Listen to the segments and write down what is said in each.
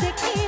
দেখি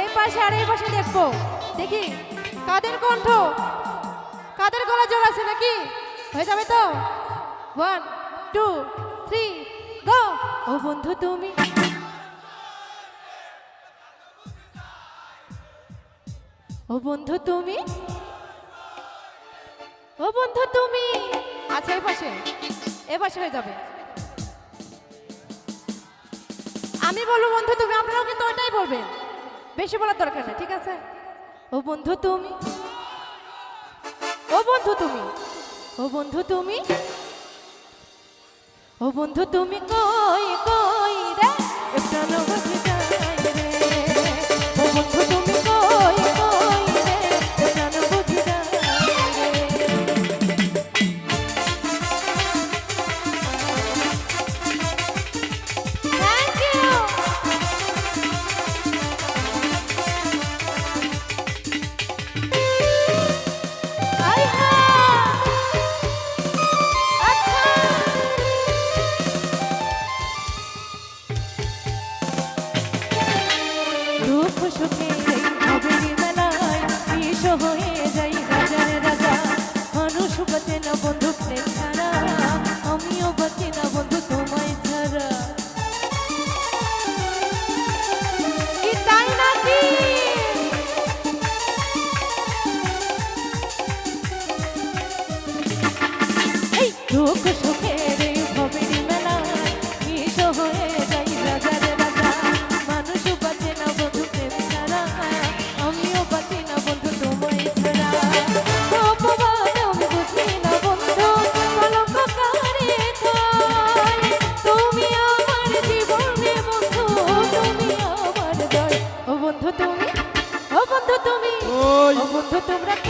এই পাশে আর এই পাশে দেখব। দেখি, কাদের কণ্ঠ? কাদের গলা জোর আছে নাকি? হয়ে যাবে তো? ওয়ান টু থ্রি গো ও বন্ধু, তুমি? ও বন্ধু, তুমি? ও বন্ধু, তুমি? আচ্ছা এই পাশে। এ পাশে হয়ে যাবে। আমি বলব, বন্ধু, তুমি? আপনারাও কিন্তু বেশি বলার দরকার নেই, ঠিক আছে? ও বন্ধু তুমি, ও বন্ধু তুমি, ও বন্ধু তুমি, ও বন্ধু তুমি কই কই রে? একটা নৌকা বন্ধু তোমরা